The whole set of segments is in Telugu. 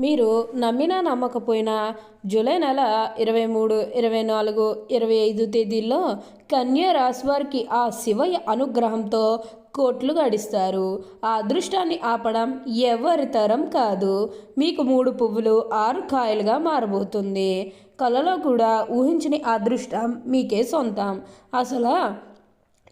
మీరు నమ్మినా నమ్మకపోయినా జూలై నెల ఇరవై మూడు ఇరవై నాలుగు ఇరవై ఐదు తేదీల్లో కన్యా రాశి వారికి ఆ శివయ్య అనుగ్రహంతో కోట్లు గడిస్తారు. ఆ అదృష్టాన్ని ఆపడం ఎవరి తరం కాదు. మీకు మూడు పువ్వులు ఆరు కాయలుగా మారబోతుంది. కలలో కూడా ఊహించని అదృష్టం మీకే సొంతం. అసలు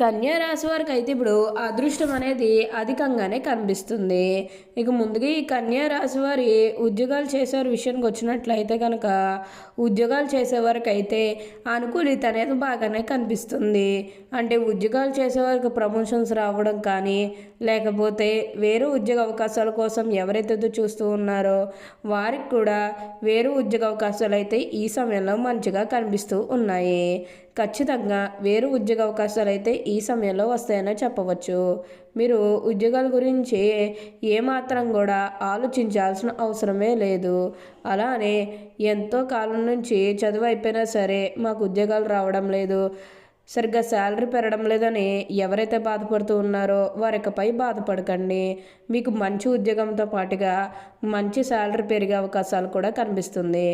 కన్యా రాశి వారికి అయితే ఇప్పుడు అదృష్టం అనేది అధికంగానే కనిపిస్తుంది. ఇక ముందుగా ఈ కన్యా రాశి వారి ఉద్యోగాలు చేసేవారి విషయానికి వచ్చినట్లయితే కనుక ఉద్యోగాలు చేసేవారికి అయితే అనుకూలిత అనేది బాగానే కనిపిస్తుంది. అంటే ఉద్యోగాలు చేసేవారికి ప్రమోషన్స్ రావడం కానీ లేకపోతే వేరే ఉద్యోగ అవకాశాల కోసం ఎవరైతే చూస్తూ ఉన్నారో వారికి కూడా వేరే ఉద్యోగ అవకాశాలు అయితే ఈ సమయంలో మంచిగా కనిపిస్తూ ఉన్నాయి. ఖచ్చితంగా వేరు ఉద్యోగ అవకాశాలు అయితే ఈ సమయంలో వస్తాయని చెప్పవచ్చు. మీరు ఉద్యోగాల గురించి ఏమాత్రం కూడా ఆలోచించాల్సిన అవసరమే లేదు. అలానే ఎంతో కాలం నుంచి చదువు అయిపోయినా సరే మాకు ఉద్యోగాలు రావడం లేదు. సరిగ్గా శాలరీ పెరగడం లేదని ఎవరైతే బాధపడుతూ ఉన్నారో వారికపై బాధపడకండి. మీకు మంచి ఉద్యోగంతో పాటుగా మంచి శాలరీ పెరిగే అవకాశాలు కూడా కనిపిస్తుంది.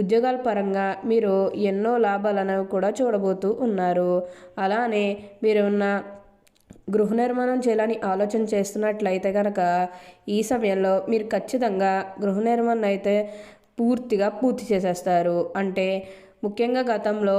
ఉద్యోగాల పరంగా మీరు ఎన్నో లాభాలు అనేవి కూడా చూడబోతూ ఉన్నారు. అలానే మీరు ఉన్న గృహ నిర్మాణం చేయాలని ఆలోచన చేస్తున్నట్లయితే కనుక ఈ సమయంలో మీరు ఖచ్చితంగా గృహ నిర్మాణం అయితే పూర్తిగా పూర్తి చేసేస్తారు. అంటే ముఖ్యంగా గతంలో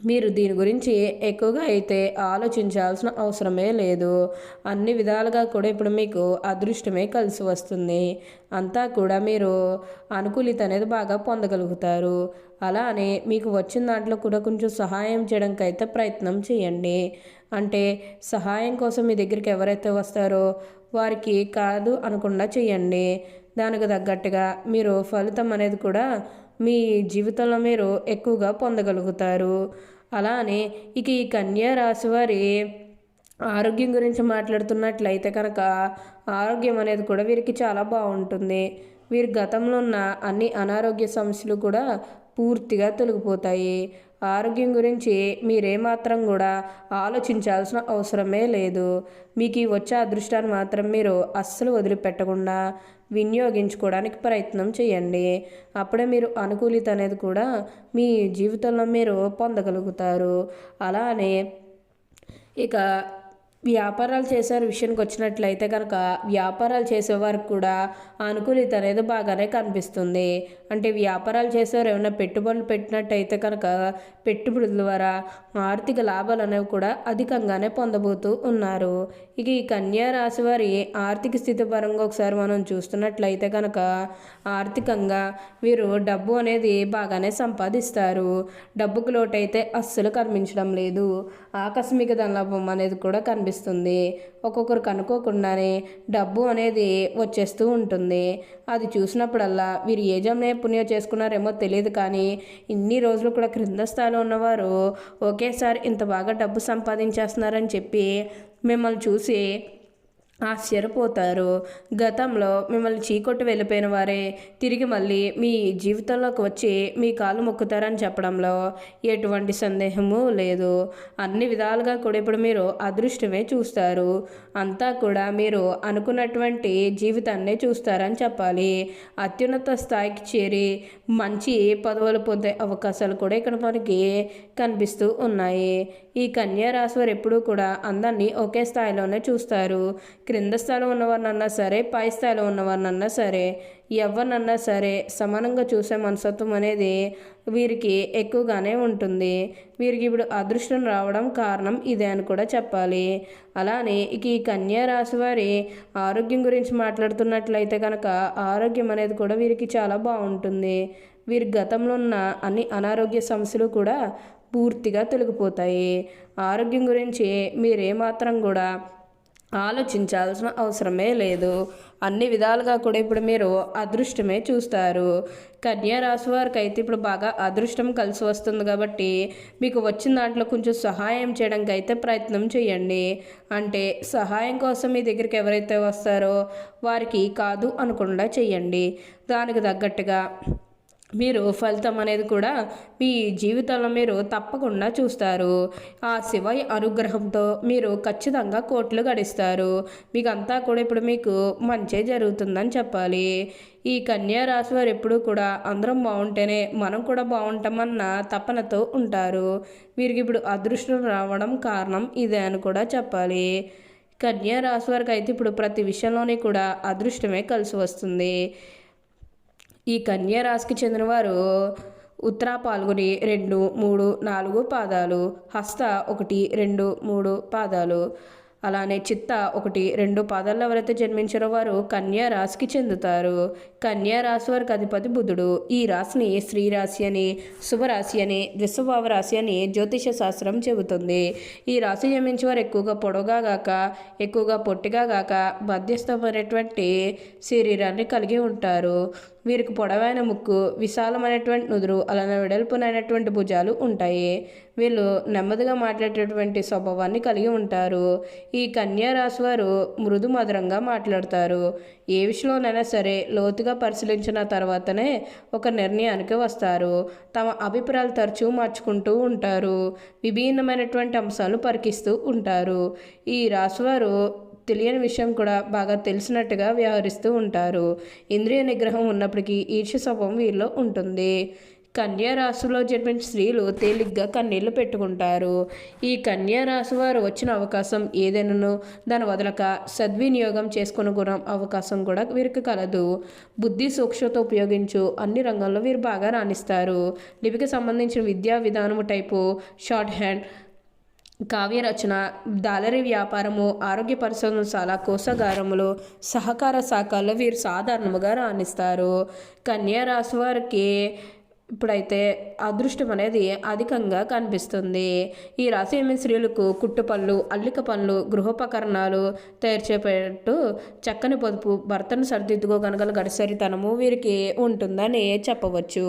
మీరు దీని గురించి ఎక్కువగా అయితే ఆలోచించాల్సిన అవసరమే లేదు. అన్ని విధాలుగా కూడా ఇప్పుడు మీకు అదృష్టమే కలిసి వస్తుంది. అంతా కూడా మీరు అనుకూలిత అనేది బాగా పొందగలుగుతారు. అలానే మీకు వచ్చిన దాంట్లో కూడా కొంచెం సహాయం చేయడానికి అయితే ప్రయత్నం చేయండి. అంటే సహాయం కోసం మీ దగ్గరికి ఎవరైతే వస్తారో వారికి కాదు అనకుండా చేయండి. దానికి తగ్గట్టుగా మీరు ఫలితం అనేది కూడా మీ జీవితంలో మీరు ఎక్కువగా పొందగలుగుతారు. అలానే ఇక ఈ కన్యా రాశి వారి ఆరోగ్యం గురించి మాట్లాడుతున్నట్లయితే కనుక ఆరోగ్యం అనేది కూడా వీరికి చాలా బాగుంటుంది. వీరి గతంలో ఉన్న అన్ని అనారోగ్య సమస్యలు కూడా పూర్తిగా తొలగిపోతాయి. ఆరోగ్యం గురించి మీరేమాత్రం కూడా ఆలోచించాల్సిన అవసరమే లేదు. మీకు వచ్చే అదృష్టాన్ని మాత్రం మీరు అస్సలు వదిలిపెట్టకుండా వినియోగించుకోవడానికి ప్రయత్నం చేయండి. అప్పుడే మీరు అనుకూలిత అనేది కూడా మీ జీవితంలో మీరు పొందగలుగుతారు. అలానే ఇక వ్యాపారాలు చేసే విషయానికి వచ్చినట్లయితే కనుక వ్యాపారాలు చేసేవారికి కూడా అనుకూలిత అనేది బాగానే కనిపిస్తుంది. అంటే వ్యాపారాలు చేసేవారు ఏమైనా పెట్టుబడులు పెట్టినట్టయితే కనుక పెట్టుబడుల ద్వారా ఆర్థిక లాభాలు అనేవి కూడా అధికంగానే పొందబోతూ ఉన్నారు. ఇక ఈ కన్యా రాశి వారి ఆర్థిక స్థితి పరంగా ఒకసారి మనం చూస్తున్నట్లయితే కనుక ఆర్థికంగా వీరు డబ్బు అనేది బాగానే సంపాదిస్తారు. డబ్బుకు లోటైతే అస్సలు కనిపించడం లేదు. ఆకస్మిక ధనలాభం అనేది కూడా కనిపి కనిపిస్తుంది. ఒక్కొక్కరికి అనుకోకుండానే డబ్బు అనేది వచ్చేస్తూ ఉంటుంది. అది చూసినప్పుడల్లా వీరు ఏ జమ్నే పుణ్యం చేసుకున్నారేమో తెలియదు కానీ ఇన్ని రోజులు కూడా క్రింద స్థాయిలో ఉన్నవారు ఒకేసారి ఇంత బాగా డబ్బు సంపాదించేస్తున్నారని చెప్పి మిమ్మల్ని చూసి ఆశ్చర్యపోతారు. గతంలో మిమ్మల్ని చీకొట్టు వెళ్ళిపోయిన వారే తిరిగి మళ్ళీ మీ జీవితంలోకి వచ్చి మీ కాలు మొక్కుతారని చెప్పడంలో ఎటువంటి సందేహము లేదు. అన్ని విధాలుగా కూడా ఇప్పుడు మీరు అదృష్టమే చూస్తారు. అంతా కూడా మీరు అనుకున్నటువంటి జీవితాన్నే చూస్తారని చెప్పాలి. అత్యున్నత స్థాయికి చేరి మంచి పదవులు పొందే అవకాశాలు కూడా ఇక్కడ మనకి కనిపిస్తూ ఉన్నాయి. ఈ కన్యా రాశి వారు ఎప్పుడూ కూడా అందరినీ ఒకే స్థాయిలోనే చూస్తారు. క్రింద స్థాయిలో ఉన్నవారినన్నా సరే పై స్థాయిలో ఉన్నవారినన్నా సరే ఎవరినన్నా సరే సమానంగా చూసే మనస్తత్వం అనేది వీరికి ఎక్కువగానే ఉంటుంది. వీరికి ఇప్పుడు అదృష్టం రావడం కారణం ఇదే అని కూడా చెప్పాలి. అలానే ఇక ఈ కన్యా రాశి వారి ఆరోగ్యం గురించి మాట్లాడుతున్నట్లయితే కనుక ఆరోగ్యం అనేది కూడా వీరికి చాలా బాగుంటుంది. వీరి గతంలో ఉన్న అన్ని అనారోగ్య సమస్యలు కూడా పూర్తిగా తొలగిపోతాయి. ఆరోగ్యం గురించి మీరేమాత్రం కూడా ఆలోచించాల్సిన అవసరమే లేదు. అన్ని విధాలుగా కూడా ఇప్పుడు మీరు అదృష్టమే చూస్తారు. కన్యా రాశి వారికి అయితే ఇప్పుడు బాగా అదృష్టం కలిసి వస్తుంది కాబట్టి మీకు వచ్చిన దాంట్లో కొంచెం సహాయం చేయడానికి అయితే ప్రయత్నం చేయండి. అంటే సహాయం కోసం మీ దగ్గరికి ఎవరైతే వస్తారో వారికి కాదు అనకుండా చేయండి. దానికి తగ్గట్టుగా మీరు ఫలితం అనేది కూడా మీ జీవితంలో మీరు తప్పకుండా చూస్తారు. ఆ శివయ్య అనుగ్రహంతో మీరు ఖచ్చితంగా కోట్లు గడిస్తారు. మీకు అంతా కూడా ఇప్పుడు మీకు మంచి జరుగుతుందని చెప్పాలి. ఈ కన్యా రాశి వారు ఎప్పుడూ కూడా అందరం బాగుంటేనే మనం కూడా బాగుంటామన్న తపనతో ఉంటారు. వీరికి ఇప్పుడు అదృష్టం రావడం కారణం ఇదే అని కూడా చెప్పాలి. కన్యా రాశి వారికి అయితే ఇప్పుడు ప్రతి విషయంలోనే కూడా అదృష్టమే కలిసి వస్తుంది. ఈ కన్యా రాశికి చెందినవారు ఉత్తరా పాల్గొని రెండు మూడు నాలుగు పాదాలు హస్త ఒకటి రెండు మూడు పాదాలు అలానే చిత్త ఒకటి రెండు పాదాల్లో ఎవరైతే జన్మించారో వారు కన్యా రాశికి చెందుతారు. కన్యా రాశి వారికి అధిపతి బుధుడు. ఈ రాశిని స్త్రీరాశి అని శుభరాశి అని విశ్వభావ రాశి అని జ్యోతిష శాస్త్రం చెబుతుంది. ఈ రాశి జన్మించే వారు ఎక్కువగా పొడవుగా గాక ఎక్కువగా పొట్టిగా గాక మధ్యస్థమైనటువంటి శరీరాన్ని కలిగి ఉంటారు. వీరికి పొడవైన ముక్కు విశాలమైనటువంటి నుదురు అలానే వెడల్పునైనటువంటి భుజాలు ఉంటాయి. వీళ్ళు నెమ్మదిగా మాట్లాడేటటువంటి స్వభావాన్ని కలిగి ఉంటారు. ఈ కన్యా రాశి వారు మృదు మధురంగా మాట్లాడతారు. ఏ విషయంలోనైనా సరే లోతుగా పరిశీలించిన తర్వాతనే ఒక నిర్ణయానికి వస్తారు. తమ అభిప్రాయాలు తరచూ మార్చుకుంటూ ఉంటారు. విభిన్నమైనటువంటి అంశాలు పరికిస్తూ ఉంటారు. ఈ రాశివారు తెలియని విషయం కూడా బాగా తెలిసినట్టుగా వ్యవహరిస్తూ ఉంటారు. ఇంద్రియ నిగ్రహం ఉన్నప్పటికీ ఈర్ష్య స్వభావం వీరిలో ఉంటుంది. కన్యా రాశిలో జన్మించిన స్త్రీలు తేలిగ్గా కన్నీళ్ళు పెట్టుకుంటారు. ఈ కన్యా రాశి వారు వచ్చిన అవకాశం ఏదైనాను దాని వదలక సద్వినియోగం చేసుకుని గుణం అవకాశం కూడా వీరికి కలదు. బుద్ధి సూక్ష్మత ఉపయోగించు అన్ని రంగాల్లో వీరు బాగా రాణిస్తారు. లిపికి సంబంధించిన విద్యా విధానము టైపు షార్ట్ హ్యాండ్ కావ్య రచన దాలరి వ్యాపారము ఆరోగ్య పరిశోధనశాల కోసాగారములు సహకార శాఖల్లో వీరు సాధారణముగా రాణిస్తారు. కన్యా రాశి వారికి ఇప్పుడైతే అదృష్టం అనేది అధికంగా కనిపిస్తుంది. ఈ రాశి ఏమి స్త్రీలకు కుట్టు పనులు అల్లిక పనులు గృహోపకరణాలు తయారు చేపట్టు చక్కని పొదుపు భర్తను సరిదిద్దుకోగలగల గడిసరితనము వీరికి ఉంటుందని చెప్పవచ్చు.